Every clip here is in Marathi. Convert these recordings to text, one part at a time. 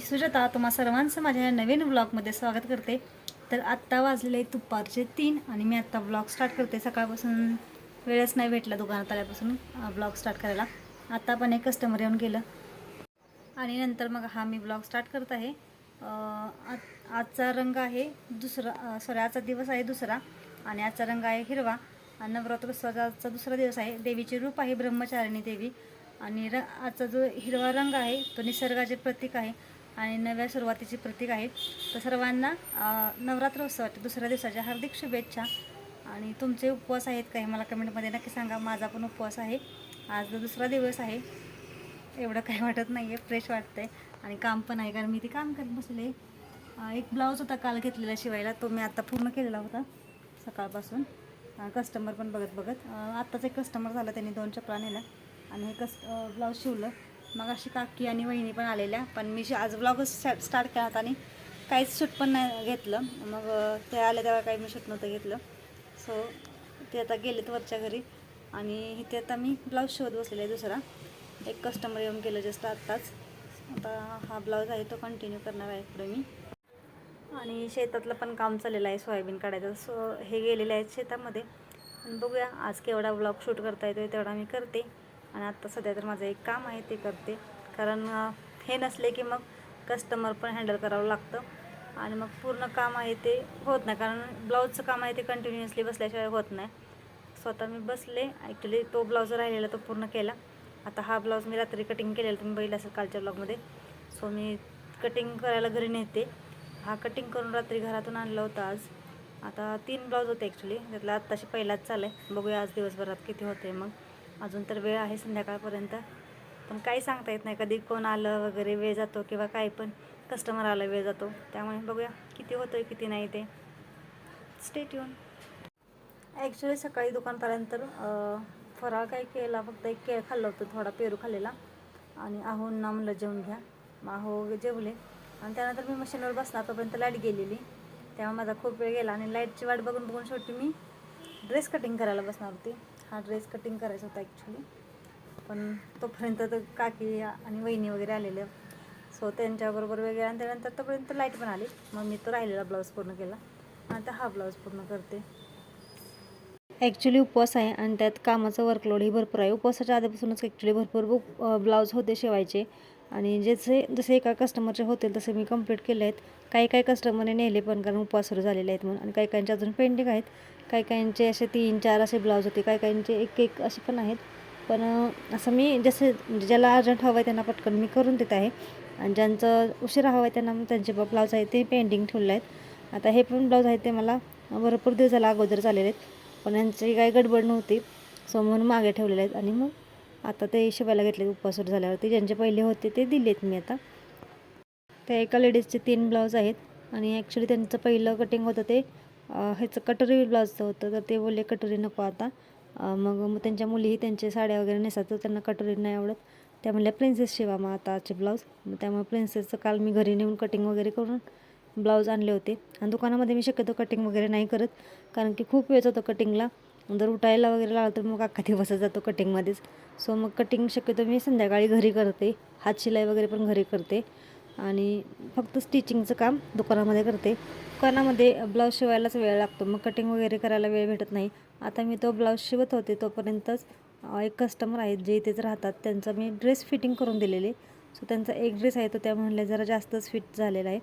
सुजाता तुम्हा सर्वांचं माझ्या या नवीन ब्लॉगमध्ये स्वागत करते. तर आत्ता वाजलेले दुपारचे तीन आणि मी आत्ता ब्लॉग स्टार्ट करते सकाळपासून. वेळच नाही भेटला दुकानात आल्यापासून ब्लॉग स्टार्ट करायला. आत्ता पण एक कस्टमर येऊन गेलं. आणि नंतर मग हा मी ब्लॉग स्टार्ट करत आहे. आज- आजचा रंग आहे दुसरा सॉरी आजचा दिवस आहे दुसरा आणि आजचा रंग आहे हिरवा. आणि नवरात्रोत्सवाचा आजचा दुसरा दिवस आहे. देवीचे रूप आहे ब्रह्मचारिणी देवी. आणि र आजचा जो हिरवा रंग आहे तो निसर्गाचे प्रतीक आहे. आणि नव्या सुरुवातीचे प्रतीक आहे तर सर्वांना नवरात्र नवरात्रोत्सवाच्या दुसऱ्या दिवसाच्या हार्दिक शुभेच्छा. आणि तुमचे उपवास आहेत का हे मला कमेंटमध्ये नक्की सांगा. माझा पण उपवास आहे. आज दुसरा दिवस आहे. एवढं काही वाटत नाही आहे फ्रेश वाटतंय. आणि काम पण आहे. कारण मी ते काम करत बसले. एक ब्लाऊज होता काल घेतलेला शिवायला. तो मी आत्ता पूर्ण केलेला होता सकाळपासून. कस्टमर पण बघत बघत. आत्ताच एक कस्टमर झाला. त्यांनी दोन चपला नेला आणि हे कस ब्लाऊज शिवलं. मग अशी काकी आणि वहिनी पण आलेल्या पण मी आज ब्लॉगच स्टार्ट केला आणि काहीच शूट पण नाही घेतलं. मग ते आले तेव्हा काही मी शूट नव्हतं घेतलं. सो ते आता गेलेत वरच्या घरी आणि इथे आता मी ब्लाऊज शिवत बसलेला आहे दुसरा. एक कस्टमर येऊन गेलं जस्ट आत्ताच. आता हा ब्लाऊज आहे तो कंटिन्यू करणार आहे पुढे मी. आणि शेतातलं पण काम चाललेलं आहे सोयाबीन काढायचं. सो हे गेलेले आहेत शेतामध्ये. आणि बघूया आज केवढा ब्लॉग शूट करता येतो तेवढा मी करते. आणि आत्ता सध्या तर माझं एक काम आहे ते करते. कारण हे नसले की मग कस्टमर पण हँडल करावं लागतं. आणि मग पूर्ण काम आहे ते होत नाही. कारण ब्लाऊजचं काम आहे ते कंटिन्युअसली बसल्याशिवाय होत नाही. स्वतः मी बसले. ॲक्च्युली तो ब्लाऊज राहिलेला तो पूर्ण केला. आता हा ब्लाऊज मी रात्री कटिंग केलेला तुम्ही बघितलं असेल कालच्या ब्लॉगमध्ये सो मी कटिंग करायला घरी नेते. हा कटिंग करून रात्री घरातून आणला होता आज. आता तीन ब्लाऊज होते ॲक्च्युली त्यातला आत्ताशी पहिलाच चालू आहे. बघूया आज दिवसभरात किती होते मग. अजून तर वेळ आहे संध्याकाळपर्यंत. पण काही सांगता येत नाही. कधी कोण आलं वगैरे वेळ जातो किंवा काही पण. कस्टमर आलं वेळ जातो. त्यामुळे बघूया किती होतं आहे किती नाही ते. स्टेट येऊन ॲक्च्युली सकाळी दुकानपर्यंत फराळ काय केला फक्त एक केळ खाल्लं होतं थोडा पेरू खाल्लेला. आणि आहोंना म्हणलं जेवून घ्या. मग आहो जेवले. आणि त्यानंतर मी मशीनवर बसणार तोपर्यंत लाइट गेलेली. तेव्हा माझा खूप वेळ गेला. आणि लाईटची वाट बघून बघून शेवटी मी ड्रेस कटिंग करायला बसणार होती. हा ड्रेस कटिंग करायचा होता ॲक्च्युली पण तोपर्यंत तर काकी आणि वहिनी वगैरे आलेल्या सो त्यांच्याबरोबर वगैरे आणि त्यानंतर तोपर्यंत लाइट पण आली. मग मी तो राहिलेला ब्लाऊज पूर्ण केला. आणि आता हा ब्लाऊज पूर्ण करते. ॲक्च्युली उपवास आहे आणि त्यात कामाचं वर्कलोडही भरपूर आहे. उपवासाच्या आधीपासूनच ॲक्च्युली भरपूर ब्लाऊज होते शिवायचे. आणि जसे जसे एका कस्टमरचे होतील तसे मी कंप्लीट केले आहेत काही काही कस्टमरने नेले पण कारण उपवास सुरू झालेले आहेत म्हणून. आणि काही काहींचे अजून पेंडिंग आहेत. काही काहींचे असे तीन चार असे ब्लाऊज होते काही काहींचे एक एक असे पण आहेत. पण असं मी जसे म्हणजे ज्याला अर्जंट हवं आहे त्यांना पटकन मी करून देत आहे. आणि ज्यांचं उशिरा हवं आहे त्यांना मग त्यांचे ब्लाऊज आहेत ते पेंडिंग ठेवले आहेत. आता हे पण ब्लाऊज आहेत ते मला भरपूर दिवस झाला अगोदर झालेले आहेत. पण यांची काही गडबड नव्हती. सो म्हणून मागे ठेवलेले आहेत. आणि मग आता ते शिवायला घेतले उपासवर झाल्यावरती. ज्यांचे पहिले होते ते दिलेत मी आता. त्या एका लेडीजचे तीन ब्लाऊज आहेत. आणि ॲक्च्युली त्यांचं पहिलं कटिंग होतं ते ह्याचं कटोरी ब्लाऊजचं होतं तर ते बोलले कटोरी नको आता. मग मग त्यांच्या मुलीही त्यांच्या साड्या वगैरे नेसायचं त्यांना कटोरी नाही आवडत. त्या म्हणल्या प्रिन्सेस शिवा मग आताचे ब्लाऊज. मग त्यामुळे प्रिन्सेसचं काल मी घरी नेऊन कटिंग वगैरे करून ब्लाऊज आणले होते. आणि दुकानामध्ये मी शक्यतो कटिंग वगैरे नाही करत कारण की खूप वेळ जातो कटिंगला जर उठायला वगैरे लागलं तर मग अख्खा दिवसच जातो कटिंगमध्येच सो मग कटिंग शक्यतो मी संध्याकाळी घरी करते. हात शिलाई वगैरे पण घरी करते. आणि फक्त स्टिचिंगचं काम दुकानामध्ये करते. दुकानामध्ये ब्लाऊज शिवायलाच वेळ लागतो. मग कटिंग वगैरे करायला वेळ भेटत नाही. आता मी तो ब्लाऊज शिवत होते तोपर्यंतच एक कस्टमर आहेत जे इथेच राहतात. त्यांचा मी ड्रेस फिटिंग करून दिलेले. सो त्यांचा एक ड्रेस आहे तो त्या म्हणल्या जरा जास्तच फिट झालेला आहे.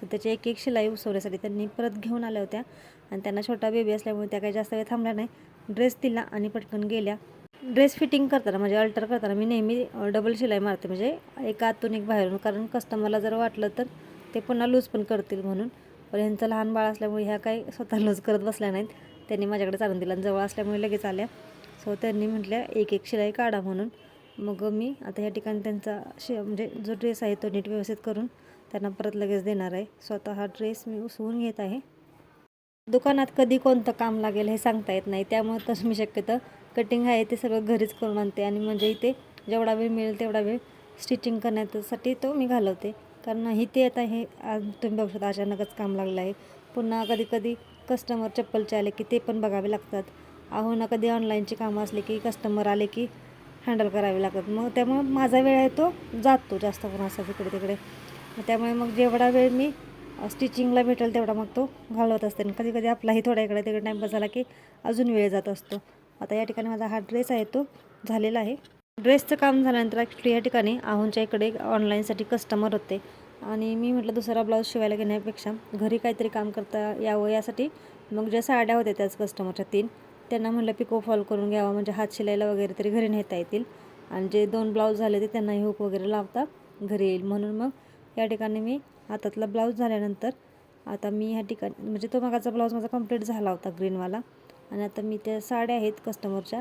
सो त्याची एक एक शिलाई उसवण्यासाठी त्यांनी परत घेऊन आल्या होत्या. आणि त्यांना छोटा बेबी असल्यामुळे त्या काही जास्त वेळ थांबल्या नाही. ड्रेस दिला आणि पटकन गेल्या. ड्रेस फिटिंग करताना म्हणजे अल्टर करताना मी नेहमी डबल शिलाई मारते. म्हणजे एक आतून एक बाहेरून कारण कस्टमरला जर वाटलं तर ते पुन्हा लूज पण करतील म्हणून. पण ह्यांचं लहान बाळ असल्यामुळे ह्या काही स्वतः लूज करत बसल्या नाहीत. त्यांनी माझ्याकडे चालून दिला आणि जवळ असल्यामुळे लगेच आल्या. सो त्यांनी म्हटल्या एक एक शिलाई काढा म्हणून. मग मी आता ह्या ठिकाणी त्यांचा शि म्हणजे जो ड्रेस आहे तो नीट व्यवस्थित करून त्यांना परत लगेच देणार आहे. स्वतः हा ड्रेस मी उसवून घेत आहे. दुकानात कधी कोणतं काम लागेल हे सांगता येत नाही. त्यामुळे तसं मी शक्यतो कटिंग आहे ते सगळं घरीच करून आणते. आणि म्हणजे इथे जेवढा वेळ मिळेल तेवढा वेळ स्टिचिंग करण्यासाठी तो मी घालवते. कारण इथे आता हे आज तुम्ही बघू शकता अचानकच काम लागलं आहे. पुन्हा कधी कधी कस्टमर चप्पलचे आले की ते पण बघावे लागतात. अहो ना कधी ऑनलाईनची कामं असले की कस्टमर आले की हँडल करावे लागतात. मग त्यामुळे माझा वेळ आहे तो जातो जास्त करून असा तिकडे तिकडे मग त्यामुळे मग जेवढा वेळ मी स्टिचिंगला भेटेल तेवढा मग तो घालवत असते. आणि कधी कधी आपलाही थोडा इकडे तिकडे टाईमपास झाला की अजून वेळ जात असतो. आता या ठिकाणी माझा हा ड्रेस आहे तो झालेला आहे. ड्रेसचं काम झाल्यानंतर ॲक्च्युली या ठिकाणी आहूंच्या इकडे ऑनलाईनसाठी कस्टमर होते. आणि मी म्हटलं दुसरा ब्लाऊज शिवायला घेण्यापेक्षा घरी काहीतरी काम करता यावं यासाठी. मग ज्या साड्या होत्या त्याच कस्टमरच्या तीन. त्यांना म्हटलं पिको फॉल करून घ्यावा म्हणजे हात शिलायला वगैरे तरी घरी नेता येतील. आणि जे दोन ब्लाऊज झाले ते त्यांनाही हुक वगैरे लावता घरी येईल. म्हणून मग या ठिकाणी मी हातातला ब्लाऊज झाल्यानंतर आता मी ह्या ठिकाणी म्हणजे तो मागाचा ब्लाऊज माझा कंप्लीट झाला होता ग्रीनवाला आणि आता मी त्या साड्या आहेत कस्टमरच्या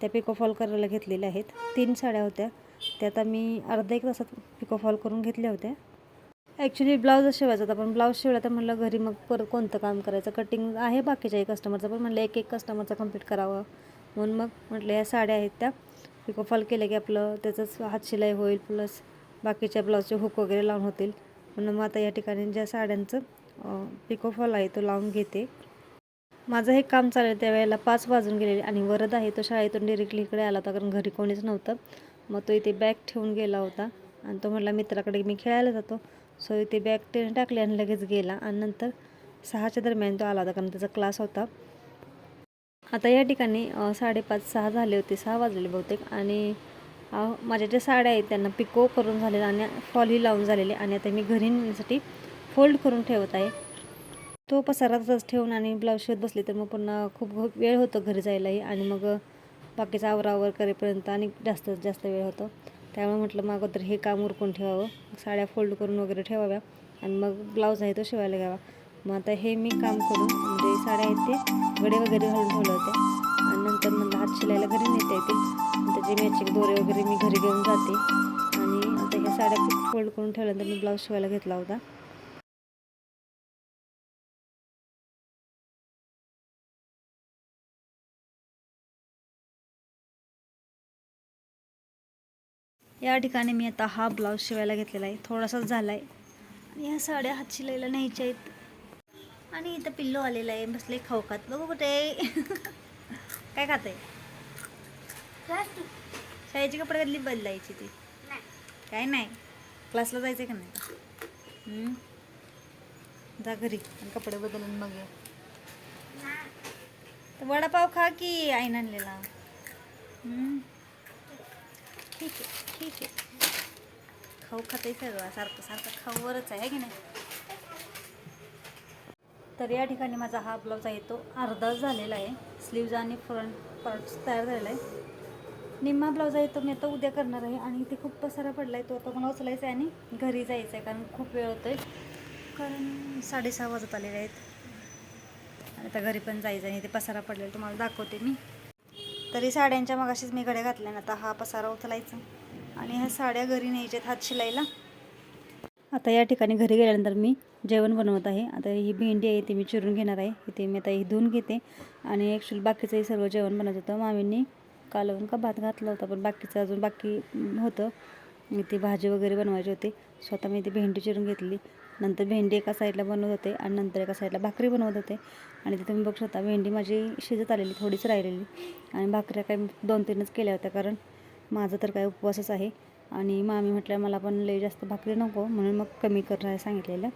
त्या पिकोफॉल करायला घेतलेल्या आहेत. तीन साड्या होत्या. त्या आता मी अर्धा एक तासात पिकोफॉल करून घेतल्या होत्या. ॲक्च्युली ब्लाऊजच शिवायचा होता पण ब्लाऊज शिवला तर म्हणलं घरी मग परत कोणतं काम करायचं? कटिंग आहे बाकीच्याही कस्टमरचं पण म्हणलं एक एक कस्टमरचं कंप्लीट करावं. म्हणून मग म्हटलं या साड्या आहेत त्या. पिकोफॉल केलं की आपलं त्याचंच हातशिलाई होईल. प्लस बाकीच्या ब्लाऊजचे हुक वगैरे लावून होतील. म्हणून मग आता या ठिकाणी ज्या साड्यांचं पिकोफॉल आहे तो लावून घेते. माझं हे काम चालेल त्यावेळेला पाच वाजून गेलेले आणि वरद आहे तो शाळेतून डिरेक्टली इकडे आला होता कारण घरी कोणीच नव्हतं. मग तो इथे बॅग ठेवून गेला होता आणि तो म्हटला मित्राकडे मी खेळायला जातो. सो इथे बॅग ते टाकली आणि लगेच गेला आणि नंतर सहाच्या दरम्यान तो आला होता कारण त्याचा क्लास होता. आता या ठिकाणी साडेपाच सहा झाले होते सहा वाजलेले बहुतेक आणि माझ्या ज्या साड्या आहेत त्यांना पिको करून झालेलं आणि फॉलही लावून झालेले आणि आता मी घरी नेण्यासाठी फोल्ड करून ठेवत आहे. तो पसारा तसाच ठेवून आणि ब्लाऊज शिवत बसले तर मग पुन्हा खूप खूप वेळ होतो घरी जायलाही आणि मग बाकीचा आवरावर करेपर्यंत आणि जास्त जास्त वेळ होतो. त्यामुळे म्हटलं मग अगोदर हे काम उरकून ठेवावं. साड्या फोल्ड करून वगैरे ठेवाव्या आणि मग ब्लाऊज आहे तो शिवायला घ्यावा. मग आता हे मी काम करून म्हणजे साड्या आहेत ते गडे वगैरे घालून ठेवले होते. आणि नंतर म्हणलं हात शिलायला घरी नेता येतील. त्याचे मॅचिंग दोरे वगैरे मी घरी घेऊन जाते. आणि आता ह्या साड्या फोल्ड करून ठेवल्यानंतर मी ब्लाऊज शिवायला घेतला होता. या ठिकाणी मी आता हा ब्लाऊज शिवायला घेतलेला आहे. थोडासाच झाला आहे आणि ह्या साड्या हात शिलाईला न्यायच्या आहेत. आणि इथं पिल्लू आलेलं आहे. बसले खाऊ खात बघू कुठे काय खात आहे शाळेचे कपडे घातली बदलायची ती? काय नाही. क्लासला जायचं का नाही? जा घरी आणि कपडे बदलून मग वडापाव खा की आईन आणलेला? हम्म? ठीक आहे ठीक आहे. खाऊ खातही सगळं सारखं सारखं खाऊवरच आहे की नाही? तर या ठिकाणी माझा हा ब्लाऊज आहे तो अर्धाच झालेला आहे. स्लीव्ज आणि फ्रंट पार्ट्स तयार झालेला आहे. निम्मा ब्लाऊज आहे तो मी आता उद्या करणार आहे आणि इथे खूप पसारा पडला आहे तो आता मला उचलायचा आहे आणि घरी जायचं आहे कारण खूप वेळ होतो आहे कारण साडेसहा वाजत आलेले आहेत. आणि आता घरी पण जायचं आहे ते पसारा पडलेला तुम्हाला दाखवते मी. तरी साड्यांच्या मगाशीच मी घड्या घातल्या ना आता हा पसारा उचलायचा. आणि ह्या साड्या घरी न्यायच्यात हात शिलाईला. आता या ठिकाणी घरी गेल्यानंतर मी जेवण बनवत आहे. आता ही भेंडी आहे ती मी चिरून घेणार आहे. इथे मी आता ही धुवून घेते. आणि ॲक्च्युली बाकीचंही सर्व जेवण बनवत होतं. मामींनी कालवून का भात घातला होता पण बाकीचं अजून बाकी होतं. ती भाजी वगैरे बनवायची होती. स्वतः मी ती भेंडी चिरून घेतली. नंतर भेंडी एका साईडला बनवत होते आणि नंतर एका साईडला भाकरी बनवत होते. आणि तिथे मी बघू शकता भेंडी माझी शिजत आलेली थोडीच राहिलेली. आणि भाकऱ्या काही दोन तीनच केल्या होत्या कारण माझं तर काय उपवासच आहे. आणि मामी म्हटलं मला पण लई जास्त भाकरी नको म्हणून मग कमी करायला सांगितलेलं.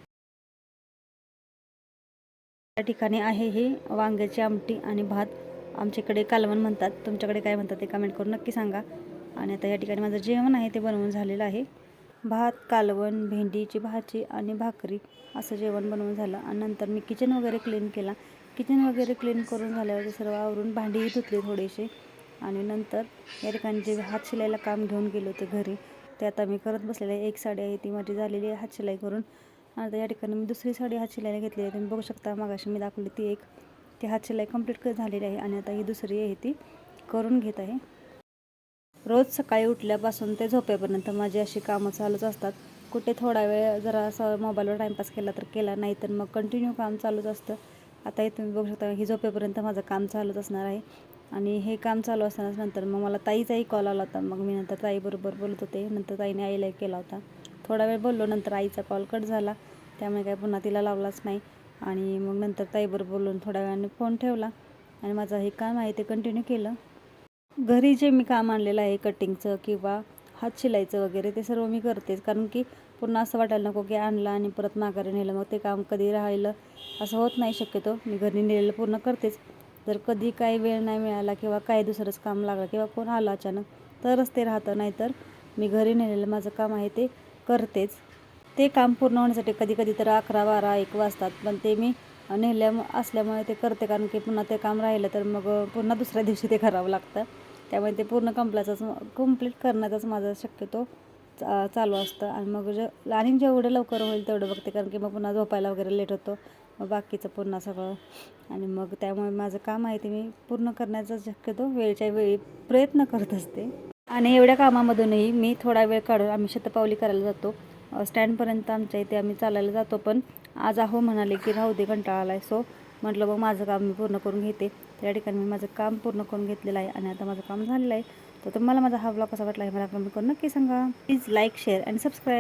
त्या ठिकाणी आहे हे वांग्याची आमटी आणि भात. आमच्याकडे कालवण म्हणतात. तुमच्याकडे काय म्हणतात ते कमेंट करून नक्की सांगा. आणि आता या ठिकाणी माझं जेवण आहे ते बनवून झालेलं आहे. भात कालवण भेंडीची भाजी आणि भाकरी असं जेवण बनवून झालं. आणि नंतर मी किचन वगैरे क्लीन केला. किचन वगैरे क्लीन करून झाल्यावर सर्व आवरून भांडीही धुतली थोडीशी. आणि नंतर या ठिकाणी जे हात शिलाईला काम घेऊन गेलो होते घरी ते आता मी करत बसलेले एक साडी आहे ती माझी झालेली आहे हात शिलाई करून. आता या ठिकाणी मी दुसरी साडी हात शिलाईला घेतली आहे. तुम्ही बघू शकता मागाशी मी दाखवली ती एक. ती हात शिलाई कंप्लीट झालेली आहे आणि आता ही दुसरी आहे ती करून घेत आहे. रोज सकाळी उठल्यापासून ते झोपेपर्यंत माझी अशी कामं चालूच असतात. कुठे थोडा वेळ जरा असं मोबाईलवर टाईमपास केला तर केला नाही तर मग कंटिन्यू काम चालूच असतं. आता हे तुम्ही बघू शकता ही झोपेपर्यंत माझं काम चालूच असणार आहे. आणि हे काम चालू असतानाच नंतर मग मला ताईचाही कॉल आला होता. मग मी नंतर ताईबरोबर बोलत होते. नंतर ताईने आईला केला होता. थोडा वेळ बोललो नंतर आईचा कॉल कट झाला. त्यामुळे काय पुन्हा तिला लावलाच नाही. आणि मग नंतर ताईबरोबर बोलून थोड्या वेळाने फोन ठेवला. आणि माझं हे काम आहे ते कंटिन्यू केलं. घरी जे मी काम आणलेलं आहे कटिंगचं किंवा हात शिलाईचं वगैरे ते सर्व मी करतेच. कारण की पुन्हा असं वाटायला नको की आणलं आणि परत माघारी नेलं. मग ते काम कधी राहिलं असं होत नाही शक्यतो. मी घरी नेलेलं पूर्ण करतेच. जर कधी काही वेळ नाही मिळाला किंवा काही दुसरंच काम लागलं किंवा कोण आलं अचानक तरच ते राहतं. नाहीतर मी घरी नेलेलं माझं काम आहे ते करतेच. ते काम पूर्ण होण्यासाठी कधी कधी तर अकरा बारा एक वाजतात. पण ते मी नेल्या असल्यामुळे ते करते. कारण की पुन्हा ते काम राहिलं तर मग पुन्हा दुसऱ्या दिवशी ते करावं लागतं. त्यामुळे ते पूर्ण कंप्लाचाच कंप्लीट करण्याचाच माझा शक्यतो चा चालू असतं. आणि मग जे आणि जेवढं लवकर होईल तेवढं बघते कारण की मग पुन्हा झोपायला वगैरे लेट होतो. मग बाकीचं पुन्हा सगळं. आणि मग त्यामुळे माझं काम आहे ते मी पूर्ण करण्याचा शक्यतो वेळच्या वेळी प्रयत्न करत असते. आणि एवढ्या कामामधूनही मी थोडा वेळ काढून आम्ही शतपावली करायला जातो. स्टँडपर्यंत आमच्या इथे आम्ही चालायला जातो पण आज अहो म्हणाले की राहू दे कंटाळा आला आहे सो म्हटलं मग माझं काम मी पूर्ण करून घेते. त्या ठिकाणी मी माझं काम पूर्ण करून घेतलेलं आहे आणि आता माझं काम झालेलं आहे. तर तुम्हाला माझा हा ब्लॉग कसा वाटला आहे मला कमेंट करून नक्की सांगा. प्लीज लाईक शेअर आणि सबस्क्राईब